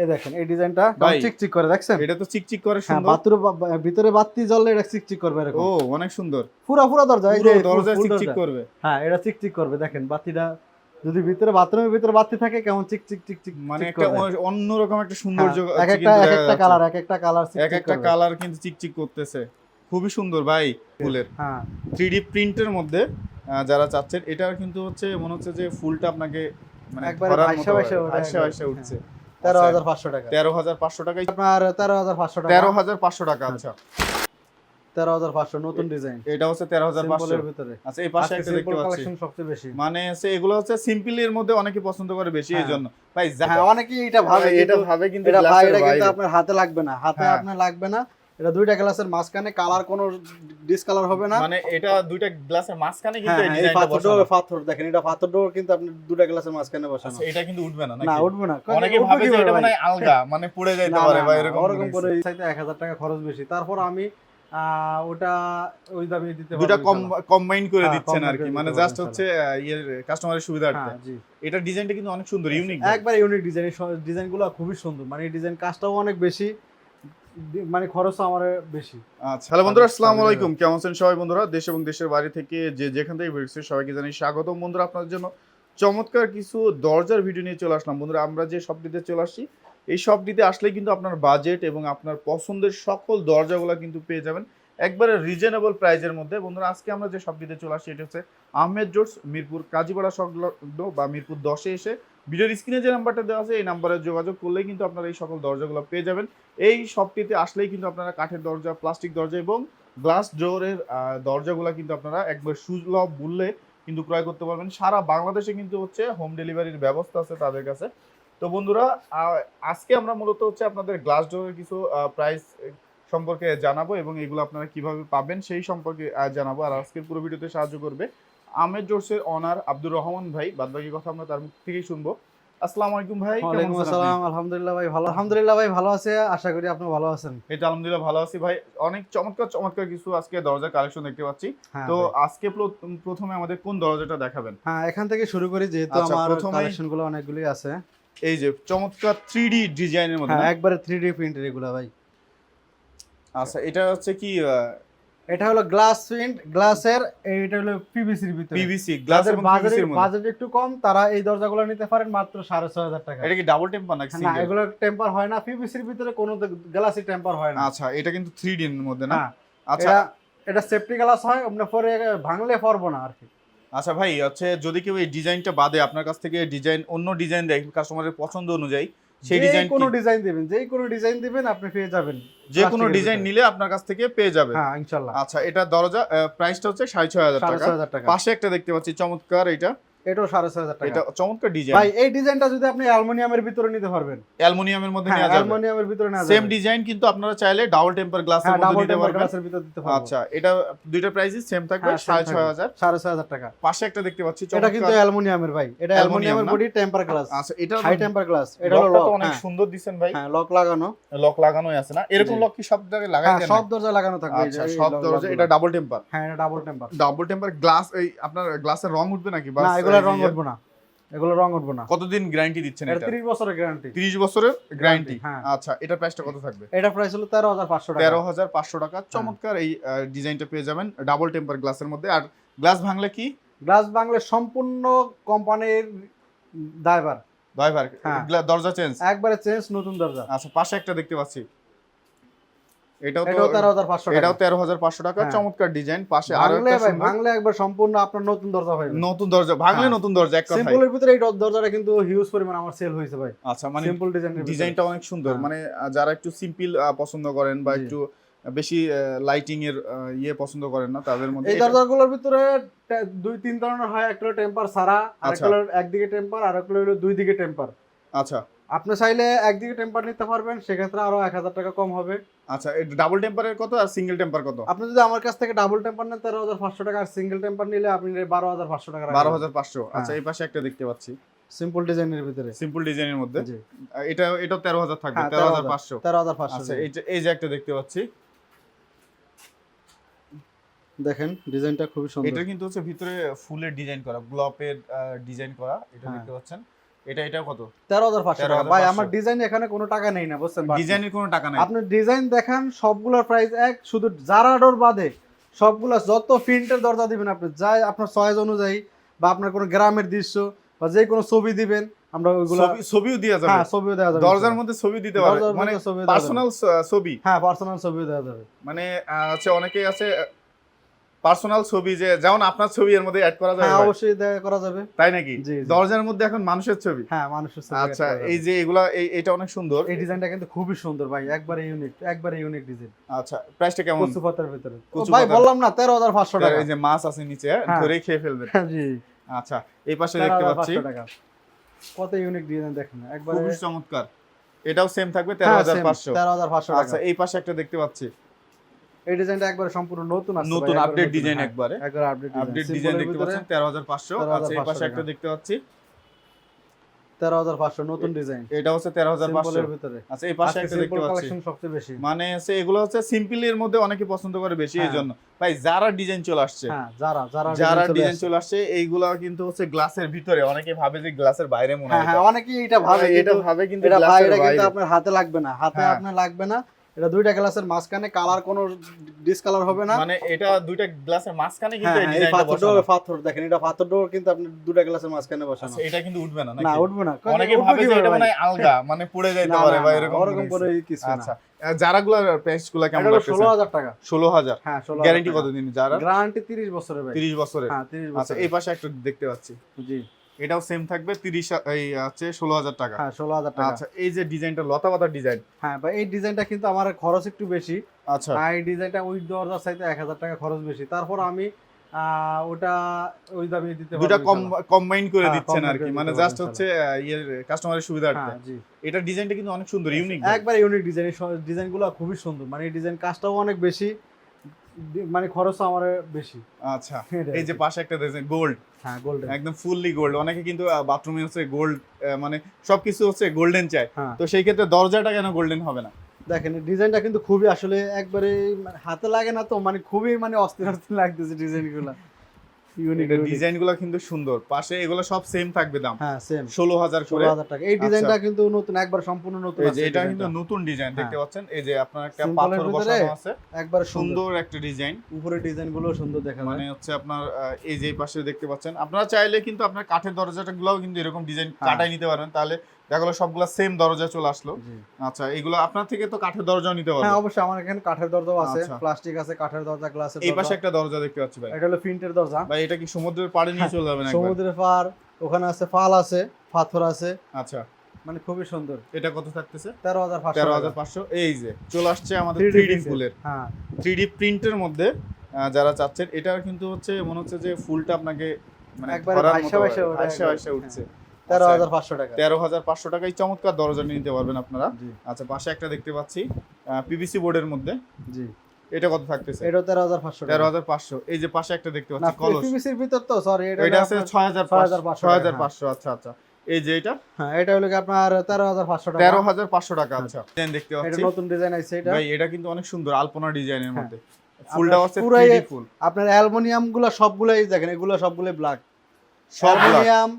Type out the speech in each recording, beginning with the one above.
এই দেখেন এই ডিজাইনটা চিকচিক করে দেখছেন? এটা তো চিকচিক করে হ্যাঁ সুন্দর। বাথরুম ভিতরে বাতি জ্বললে এটা চিকচিক করবে এরকম। ও অনেক সুন্দর। পুরো পুরো দরজা এই যে দরজা চিকচিক করবে। হ্যাঁ এটা চিকচিক করবে দেখেন বাতিটা যদি ভিতরে বাথরুমের ভিতরে বাতি থাকে কেমন মানে চিক একটা অন্যরকম একটা সৌন্দর্য হ্যাঁ, এক একটা এক একটা কালার এক একটা কালার এক একটা কালার কিন্তু চিকচিক করতেছে। খুবই সুন্দর ভাই ফুলের। হ্যাঁ। থ্রি ডি প্রিন্টের মধ্যে যারা চাচ্ছেন এটা কিন্তু হচ্ছে মনে হচ্ছে যে ফুলটা আপনাকে মানে একবারে। ভাইসা উঠছে। তেরো হাজার পাঁচশো টাকা। তেরো হাজার পাঁচশো টাকায় আপনার তেরো হাজার পাঁচশো টাকা। তেরো হাজার পাঁচশো টাকা আচ্ছা। তেরো হাজার পাঁচশো নতুন ডিজাইন। এটা হচ্ছে তেরো হাজার পাঁচশো। ভিতরে। আচ্ছা এই পাশে একটা দেখতে পাচ্ছি। সবচেয়ে বেশি। মানে হচ্ছে এগুলো হচ্ছে সিম্পলের মধ্যে অনেকে পছন্দ করে বেশি এই হ্যাঁ। জন্য ভাই হ্যাঁ অনেকেই এটা ভাবে এটা ভাবে কিন্তু এটা ভাই এটা কিন্তু আপনার হাতে লাগবে না। হাতে হ্যাঁ। আপনার লাগবে না। এটা দুইটা গ্লাসের মাঝখানে কালার কোনো ডিসকালার হবে না। মানে এটা দুইটা গ্লাসের মাঝখানে হ্যাঁ কিন্তু এই হ্যাঁ, এই ডিজাইনটা পাথর বসানো। পাথর দেখেন এটা পাথর ডোর কিন্তু আপনি দুইটা গ্লাসের মাঝখানে বসানো। আচ্ছা, এটা কিন্তু উঠবে না না উঠবে না। অনেকে ভাবে যে এটা মানে আলগা মানে পুড়ে যাইতে পারে বা এরকম ওরকম করে এই এক হাজার টাকা খরচ বেশি। তারপর আমি ওটা ওই দামে দিতে দুটা কম ইনশাল্লাহ। কম্বাইন করে হ্যাঁ, দিচ্ছেন আর কি। মানে জাস্ট হচ্ছে ইয়ের কাস্টমারের সুবিধার্থে। হ্যাঁ, এটা ডিজাইনটা কিন্তু অনেক সুন্দর ইউনিক একবার ইউনিক ডিজাইন ডিজাইনগুলো খুবই সুন্দর। মানে এই ডিজাইন কাজটাও অনেক বেশি। মানে খরচ আমার বেশি। আচ্ছা হ্যালো বন্ধুরা আসসালামু আলাইকুম। কেমন আছেন সবাই বন্ধুরা? দেশ এবং দেশের বাইরে থেকে যে যেখান থেকে ভিড়ছে সবাইকে জানাই স্বাগত বন্ধুরা আপনাদের জন্য চমৎকার কিছু দরজার ভিডিও নিয়ে চলে আসলাম। বন্ধুরা আমরা যে শপটিতে চলে আসছি এই শপটিতে আসলে কিন্তু আপনার বাজেট এবং আপনার পছন্দের সকল দরজাগুলো কিন্তু পেয়ে যাবেন একবারে রিজনেবল প্রাইজের মধ্যে। বন্ধুরা আজকে আমরা যে শপটিতে চলে আসছি এটা হচ্ছে আহমেদ জোটস মিরপুর কাজীপাড়া সংলগ্ন বা মিরপুর দশে এসে ভিডিওর স্ক্রিনে যে নাম্বারটা দেওয়া আছে, এই নাম্বারে যোগাযোগ করলেই কিন্তু আপনারা এই সকল দরজাগুলো পেয়ে যাবেন। এই শপটিতে আসলেই কিন্তু আপনারা কাঠের দরজা, প্লাস্টিক দরজা এবং গ্লাস ডোরের দরজাগুলো কিন্তু আপনারা একবার সুলভ মূল্যে কিন্তু ক্রয় করতে পারবেন। সারা বাংলাদেশে কিন্তু হচ্ছে হোম ডেলিভারির ব্যবস্থা আছে তাদের কাছে। তো বন্ধুরা আজকে আমরা মূলত হচ্ছে আপনাদের গ্লাস ডোরের কিছু প্রাইস সম্পর্কে জানাব এবং এগুলো আপনারা কীভাবে পাবেন সেই সম্পর্কে জানাব। আর আজকের পুরো ভিডিওতে সাহায্য করবে আহমেদ জোর্সের অনার আব্দুর রহমান ভাই বাদবাকি কথা আমরা তার মুখ থেকেই শুনব। আসসালামু আলাইকুম ভাই ওয়ালাইকুম আসসালাম আলহামদুলিল্লাহ ভাই ভালো। আলহামদুলিল্লাহ ভাই ভালো আছে আশা করি আপনি ভালো আছেন। এই তো আলহামদুলিল্লাহ ভালো আছি ভাই। অনেক চমৎকার চমৎকার কিছু আজকে দরজার কালেকশন দেখতে পাচ্ছি। হ্যাঁ তো আজকে প্রথমে আমাদের কোন দরজাটা দেখাবেন? হ্যাঁ এখান থেকে শুরু করি যেহেতু আচ্ছা, আমার প্রথমেই- কালেকশনগুলো অনেকগুলি আছে। এই যে চমৎকার থ্রি ডি ডিজাইনের মধ্যে হ্যাঁ একবারে থ্রি ডি প্রিন্টের এগুলো ভাই। আচ্ছা এটা হচ্ছে কি এটা হলো গ্লাস প্রিন্ট গ্লাসের এটা হলো পিভিসির ভিতরে। পিভিসি গ্লাস এবং পিভিসির মধ্যে। বাজেট একটু কম তারা এই দরজাগুলো নিতে পারেন মাত্র সাড়ে ছয় হাজার টাকা। এটা কি ডাবল টেম্পার নাকি না সিঙ্গেল এগুলো টেম্পার হয় না। পিভিসির ভিতরে কোনো গ্লাসি টেম্পার হয় না। আচ্ছা এটা কিন্তু থ্রি ডি এর মধ্যে না? আচ্ছা। এটা সেফটি গ্লাস হয় আপনার পরে ভাঙলে পারব না আর কি। আচ্ছা ভাই হচ্ছে যদি কেউ এই ডিজাইনটা বাদে আপনার কাছ থেকে ডিজাইন অন্য ডিজাইন দেয় কাস্টমারের পছন্দ অনুযায়ী সেই ডিজাইন কোনো ডিজাইন দিবেন কোনো ডিজাইন দিবেন আপনি পেয়ে যাবেন যে কোনো ডিজাইন নিলে আপনার কাছ থেকে পেয়ে যাবেন। হ্যাঁ আচ্ছা এটা দরজা প্রাইসটা হচ্ছে সাড়ে ছয় হাজার সাড়ে টাকা। ছয় হাজার টাকা। পাশে একটা দেখতে পাচ্ছি চমৎকার এটা এটাও সাড়ে ছয় হাজার টাকা। এটা চমৎকার ডিজাইন ভাই এই ডিজাইনটা যদি আপনি অ্যালুমিনিয়ামের ভিতরে নিতে পারবেন। অ্যালুমিনিয়ামের মধ্যে হ্যাঁ নেওয়া যাবে। অ্যালুমিনিয়ামের ভিতরে নেওয়া সেম ডিজাইন কিন্তু আপনারা চাইলে ডাবল টেম্পার গ্লাসের হ্যাঁ মধ্যে নিতে পারবেন। গ্লাসের ভিতরে দিতে পারব। আচ্ছা এটা দুইটা প্রাইসই সেম থাকবে হ্যাঁ, টাকা। পাশে একটা দেখতে পাচ্ছি এটা কিন্তু অ্যালুমিনিয়ামের ভাই। এটা অ্যালুমিনিয়ামের বডি টেম্পার গ্লাস আচ্ছা এটা হাই টেম্পার গ্লাস এটা লক তো অনেক। সুন্দর দিচ্ছেন ভাই। হ্যাঁ লক লাগানো। লক লাগানোই আছে না? এরকম লক কি সব জায়গায় লাগাই দেন সব দরজা লাগানো থাকবে আচ্ছা সব দরজা এটা ডাবল টেম্পার হ্যাঁ এটা double temper double temper glass এই আপনার গ্লাসের রং উঠবে নাকি? বা এগুলো রং উঠবো না। এগুলো রং উঠবো না। কতদিন গ্যারান্টি দিচ্ছেন এটা এটা? তিরিশ বছরের গ্যারান্টি 30 বছরের গ্যারান্টি হ্যাঁ। আচ্ছা এটা প্রাইসটা কত থাকবে? এটা প্রাইস হলো তেরো হাজার পাঁচশো টাকা। তেরো হাজার পাঁচশো টাকা। চমৎকার এই ডিজাইনটা পেয়ে যাবেন ডাবল টেম্পার গ্লাসের মধ্যে। আর গ্লাস ভাঙলে কি? গ্লাস বাংলা সম্পূর্ণ কোম্পানির ড্রাইভার হ্যাঁ। দরজা চেঞ্জ একবারে চেঞ্জ নতুন দরজা। আচ্ছা পাশে একটা দেখতে পাচ্ছি। এটাও তো এটাও তেরো হাজার পাঁচশো টাকা। এটাও তেরো হাজার পাঁচশো টাকা। চমৎকার ডিজাইন। পাশে আরও একটা ভাঙলে একবার সম্পূর্ণ আপনার নতুন দরজা হবে নতুন দরজা ভাঙলে। নতুন দরজা এক কথায়। সিম্পলের ভিতরে এই দরজাটা কিন্তু হিউজ পরিমাণ আমার সেল হয়েছে ভাই। আচ্ছা মানে সিম্পল ডিজাইনের ডিজাইনটা অনেক সুন্দর। মানে যারা একটু সিম্পল পছন্দ করেন বা একটু বেশি লাইটিং এর ইয়ে পছন্দ করেন না তাদের মধ্যে এই দরজাগুলোর ভিতরে দুই তিন ধরনের হয়। একটা টেম্পার সারা আর আচ্ছা। একটা একদিকে টেম্পার আর একটা হলো দুই দিকে টেম্পার আচ্ছা। আপনি চাইলে একদিকে টেম্পার নিতে পারবেন সেক্ষেত্রে আরও এক হাজার টাকা কম হবে। আচ্ছা ডাবল টেম্পারের কত আর সিঙ্গেল টেম্পার কত? আপনি যদি আমার কাছ থেকে ডাবল টেম্পার নেন তেরো হাজার পাঁচশো টাকা আর সিঙ্গেল টেম্পার নিলে আপনি বারো হাজার পাঁচশো টাকা বারো হাজার পাঁচশো। হ্যাঁ। আচ্ছা এই পাশে একটা দেখতে পাচ্ছি। সিম্পল ডিজাইনের ভিতরে। সিম্পল ডিজাইনের মধ্যে। এটা এটা তেরো হাজার থাকবে হ্যাঁ, তেরো হাজার পাঁচশো। তেরো হাজার পাঁচশো আচ্ছা এই যে এই যে একটা দেখতে পাচ্ছি। দেখেন ডিজাইনটা খুবই সুন্দর। এটা কিন্তু হচ্ছে ভিতরে ফুলের ডিজাইন করা গ্লোপের ডিজাইন করা এটা হ্যাঁ। দেখতে পাচ্ছেন। এটা এটা কত? তেরো হাজার পাঁচশো টাকা। ভাই আমার ডিজাইন এখানে কোনো টাকা নেই না বুঝছেন? ডিজাইনের কোনো টাকা নাই। আপনি ডিজাইন দেখান সবগুলোর প্রাইস এক শুধু যারা ডোর বাদে সবগুলা যত প্রিন্টের দরজা দিবেন আপনি যা আপনার চয়েস অনুযায়ী বা আপনার কোনো গ্রামের দৃশ্য বা যে কোনো ছবি দিবেন আমরা ওইগুলো ছবিও দেওয়া যাবে। হ্যাঁ ছবিও দেওয়া যাবে। দরজার মধ্যে ছবি দিতে পারে দরজার মানে। পার্সোনাল ছবি। হ্যাঁ পার্সোনাল ছবিও দেওয়া যাবে। মানে হচ্ছে অনেকেই আছে পার্সোনাল ছবি যে যেমন আপনার ছবি এর মধ্যে অ্যাড করা যায় হ্যাঁ অবশ্যই করা যাবে। তাই নাকি। দরজার মধ্যে এখন মানুষের ছবি। হ্যাঁ মানুষের ছবি আচ্ছা যাবে। এই যে এগুলা এই এটা অনেক সুন্দর। এই ডিজাইনটা কিন্তু খুবই সুন্দর ভাই একবারে ইউনিক একবারে ইউনিক ডিজাইন আচ্ছা প্রাইসটা কেমন? কচু পাতার ভিতরে ভাই বললাম না তেরো হাজার পাঁচশো টাকা। এই যে মাছ আছে নিচে হ্যাঁ। ধরেই খেয়ে ফেলবেন জি। আচ্ছা এই পাশে দেখতে পাচ্ছি। কত ইউনিক ডিজাইন দেখেন একবারে খুবই চমৎকার। এটাও সেম থাকবে তেরো হ্যাঁ হাজার same, পাঁচশো। তেরো হাজার পাঁচশো আচ্ছা এই পাশে একটা দেখতে পাচ্ছি। এই ডিজাইনটা একবারে সম্পূর্ণ নতুন আসছে নতুন আপডেট ডিজাইন একবারে একবারে। আপডেট আপডেট ডিজাইন দেখতে পাচ্ছেন তেরো হাজার পাঁচশো। 13,500 আচ্ছা এই পাশে একটা দেখতে পাচ্ছি। তেরো হাজার পাঁচশো নতুন ডিজাইন এটা হচ্ছে তেরো হাজার পাঁচশো। সিম্পলের ভিতরে। আচ্ছা এই পাশে একটা দেখতে পাচ্ছি। কালেকশন সবচেয়ে বেশি। মানে হচ্ছে এগুলো হচ্ছে সিম্পলের মধ্যে অনেকে পছন্দ করে বেশি এই হ্যাঁ। জন্য ভাই যারা ডিজাইন চলে আসছে হ্যাঁ যারা যারা যারা ডিজাইন চলে আসছে এইগুলা কিন্তু হচ্ছে গ্লাসের ভিতরে। অনেকে ভাবে যে গ্লাসের বাইরে মনে হ্যাঁ হয় হ্যাঁ এটা। অনেকেই এটা ভাবে এটা ভাবে কিন্তু এটা ভাই এটা কিন্তু আপনার হাতে লাগবে না। হাতে হ্যাঁ। আপনার লাগবে না। এটা দুইটা গ্লাসের মাঝখানে কালার কোনো ডিসকালার হবে না। মানে এটা দুইটা গ্লাসের মাঝখানে কিন্তু এই হ্যাঁ, ডিজাইনটা পাথর বসানো। পাথর দেখেন এটা পাথর ডোর কিন্তু আপনি দুইটা গ্লাসের মাঝখানে বসানো। আচ্ছা, এটা কিন্তু উঠবে না না উঠবে না। অনেকে ভাবে যে এটা? মানে আলগা মানে পড়ে যাইতে পারে বা এরকম ওরকম করে। কিছু আচ্ছা যারা গুলার প্রাইস কেমন ষোলো হাজার টাকা। ষোলো হাজার? হ্যাঁ ষোলো গ্যারান্টি কতদিন যারা? গ্যারান্টি তিরিশ বছরের ভাই। তিরিশ বছরের? হ্যাঁ তিরিশ আচ্ছা এই পাশে একটা দেখতে পাচ্ছি। জি। এটাও সেম থাকবে তিরিশ এই আছে ষোলো হাজার টাকা। হ্যাঁ ষোলো হাজার টাকা। আচ্ছা এই যে ডিজাইনটা লতা পাতার ডিজাইন। হ্যাঁ ভাই এই ডিজাইনটা কিন্তু আমার খরচ একটু বেশি। আচ্ছা। আর এই ডিজাইনটা উইথ দরজার চাইতে এক হাজার টাকা খরচ বেশি। তারপর আমি ওটা ওই দামে দিতে দুটা কম কম্বাইন করে হ্যাঁ, দিচ্ছেন আর কি। মানে জাস্ট হচ্ছে ইয়ের কাস্টমারের সুবিধার্থে। হ্যাঁ জি। এটা ডিজাইনটা কিন্তু অনেক সুন্দর ইউনিক একবার ইউনিক ডিজাইন ডিজাইনগুলো খুবই সুন্দর। মানে এই ডিজাইন কাজটাও অনেক বেশি মানে খরচও আমার বেশি। আচ্ছা এই যে পাশে একটা ডিজাইন গোল্ড হ্যাঁ গোল্ডেন একদম ফুললি গোল্ড অনেকে কিন্তু বাথরুমে হচ্ছে গোল্ড মানে সবকিছু হচ্ছে গোল্ডেন চায়। হ্যাঁ। তো সেই ক্ষেত্রে দরজাটা কেন গোল্ডেন হবে না? দেখেন ডিজাইনটা কিন্তু খুবই আসলে একবারে মানে হাতে লাগে না তো মানে খুবই মানে অস্থির অস্থির লাগতেছে ডিজাইনগুলো ইউনিক ডিজাইনগুলো কিন্তু সুন্দর। পাশে এগুলো সব সেম থাকবে দাম। হ্যাঁ সেম ষোলো হাজার ষোলো হাজার টাকা। এই ডিজাইনটা কিন্তু নতুন একবার সম্পূর্ণ নতুন আছে যে এটা কিন্তু নতুন ডিজাইন দেখতে হ্যাঁ। পাচ্ছেন? এই যে আপনার একটা পাথর বসানো আছে। একবার সুন্দর। একটা ডিজাইন। উপরে ডিজাইনগুলো সুন্দর দেখা মানে হচ্ছে আপনার এই যে পাশে দেখতে পাচ্ছেন। আপনারা চাইলে কিন্তু আপনার কাঠের দরজাটা গুলাও কিন্তু এরকম ডিজাইন হ্যাঁ। কাটাই নিতে পারবেন তাহলে দেখা গেলো সবগুলা সেম দরজা চলে আসলো। আচ্ছা এগুলো আপনার থেকে তো কাঠের দরজাও নিতে হ্যাঁ অবশ্যই আমার এখানে কাঠের দরজাও আছে আচ্ছা। প্লাস্টিক আছে কাঠের দরজা গ্লাসের এই পাশে একটা দরজা দেখতে পাচ্ছি ভাই। এটা হলো প্রিন্টের দরজা। ভাই এটা কি সমুদ্রের পাড়ে নিয়ে হ্যাঁ, চলে যাবেন একবার? সমুদ্রের পার ওখানে আছে ফাল আছে পাথর আছে। আচ্ছা। মানে খুবই সুন্দর। এটা কত থাকতেছে? তেরো হাজার পাঁচশো তেরো। হাজার পাঁচশো। এই যে চলে আসছে আমাদের 3D থ্রি ডি ফুলের। হ্যাঁ। থ্রি ডি প্রিন্টের মধ্যে যারা চাচ্ছেন এটা কিন্তু হচ্ছে মনে হচ্ছে যে ফুলটা আপনাকে মানে একবারে উঠছে। তেরো আচ্ছা, হাজার পাঁচশো টাকা। তেরো হাজার পাঁচশো টাকায় চমৎকার দরজা নিতে পারবেন আপনারা। আচ্ছা পাশে একটা দেখতে পাচ্ছি পিভিসি বোর্ডের মধ্যে। জি। এটা কত থাকতেছে? এটা তেরো হাজার পাঁচশো তেরো টাকা হাজার পাঁচশো। এই যে পাশে একটা দেখতে পাচ্ছি কলস। পিভিসির ভিতর তো সরি এটা এটা হলো আছে আপনার- ছয় হাজার 6,500 ছয় হাজার পাঁচশো আচ্ছা আচ্ছা। এই যে এটা? হ্যাঁ এটা হলো কি আপনার তেরো হাজার পাঁচশো টাকা? তেরো হাজার পাঁচশো টাকা আচ্ছা। ডিজাইন দেখতে এটা পাচ্ছি। নতুন ডিজাইন আছে এটা। ভাই এটা কিন্তু অনেক সুন্দর আলপনা ডিজাইনের হ্যাঁ। মধ্যে ফুলটা হচ্ছে পুরাই ফুল আপনার অ্যালুমিনিয়ামগুলো সবগুলোই দেখেন এগুলো সবগুলোই ব্ল্যাক সব। অ্যালুমিনিয়াম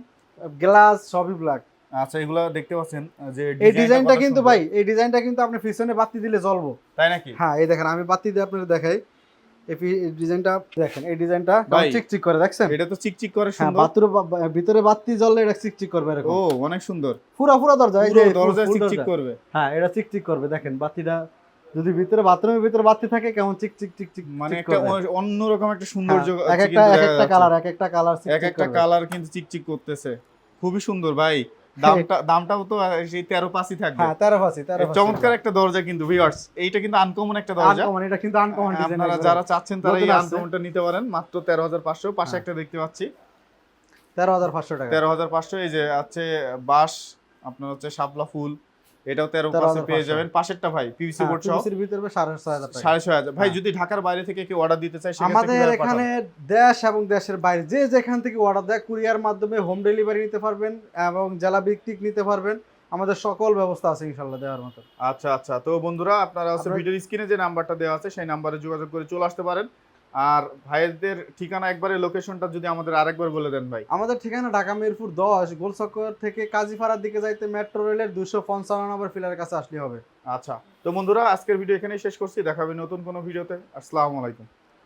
গ্লাস সবই ব্ল্যাক আচ্ছা এগুলা দেখতে পাচ্ছেন যে এই ডিজাইনটা কিন্তু ভাই এই ডিজাইনটা কিন্তু আপনি পিছনে বাতি দিলে জ্বলবো। তাই নাকি? হ্যাঁ এই দেখেন আমি বাতি দিয়ে আপনাদের দেখাই। এই ডিজাইনটা দেখেন এই ডিজাইনটা চিকচিক করে দেখছেন? এটা তো চিকচিক করে হ্যাঁ সুন্দর। বাথরুম ভিতরে বাতি জ্বললে এটা চিকচিক করবে এরকম। ও অনেক সুন্দর। পুরো পুরো দরজা এই যে দরজা চিকচিক করবে। হ্যাঁ এটা চিকচিক করবে দেখেন বাতিটা যদি ভিতরে বাথরুমের ভিতরে বাতি থাকে কেমন চিক চিক চিক চিক মানে একটা অন্যরকম একটা সৌন্দর্য হ্যাঁ, এক একটা এক একটা কালার এক একটা কালার এক একটা কালার কিন্তু চিকচিক করতেছে। খুবই সুন্দর ভাই। দামটা দামটাও তো সেই তেরো পাঁচই থাকবে। হ্যাঁ তেরো পাঁচই তেরো চমৎকার একটা দরজা কিন্তু ভিউয়ার্স এইটা কিন্তু আনকমন একটা দরজা। আনকমন এটা কিন্তু আনকমন আপনারা যারা চাচ্ছেন তারা এই আনকমনটা নিতে পারেন। মাত্র তেরো হাজার পাঁচশো পাশে হ্যাঁ। একটা দেখতে পাচ্ছি। তেরো হাজার পাঁচশো টাকা। তেরো হাজার পাঁচশো এই যে আছে বাঁশ আপনার হচ্ছে শাপলা ফুল। এটাও তেরো 13,500 পেয়ে যাবেন। পাশেরটা ভাই পিভিসি হ্যাঁ, বোর্ড সহ PVC র ভিতরে টাকা। ভাই হ্যাঁ। যদি ঢাকার বাইরে থেকে কেউ অর্ডার দিতে চায় আমাদের এখানে দেশ এবং দেশের বাইরে যে যেখান থেকে অর্ডার দেয় কুরিয়ার মাধ্যমে হোম ডেলিভারি নিতে পারবেন এবং জেলা ভিত্তিক নিতে পারবেন। আমাদের সকল ব্যবস্থা আছে ইনশাল্লাহ দেওয়ার মতো। আচ্ছা আচ্ছা। তো বন্ধুরা আপনারা হচ্ছে ভিডিওর স্ক্রিনে যে নাম্বারটা দেওয়া আছে সেই নাম্বারে যোগাযোগ করে চলে আসতে পারেন। আর ভাইদের ঠিকানা একবারে লোকেশনটা যদি আমাদের আরেকবার বলে দেন ভাই। আমাদের ঠিকানা ঢাকা মিরপুর দশ গোলচক্কর থেকে কাজীপাড়ার দিকে যাইতে মেট্রো রেলের দুশো পঞ্চান্ন নম্বর ফিলারের কাছে আসলে হবে। আচ্ছা তো বন্ধুরা আজকের ভিডিও এখানেই শেষ করছি। দেখাবে নতুন কোনো ভিডিওতে আসসালামু আলাইকুম।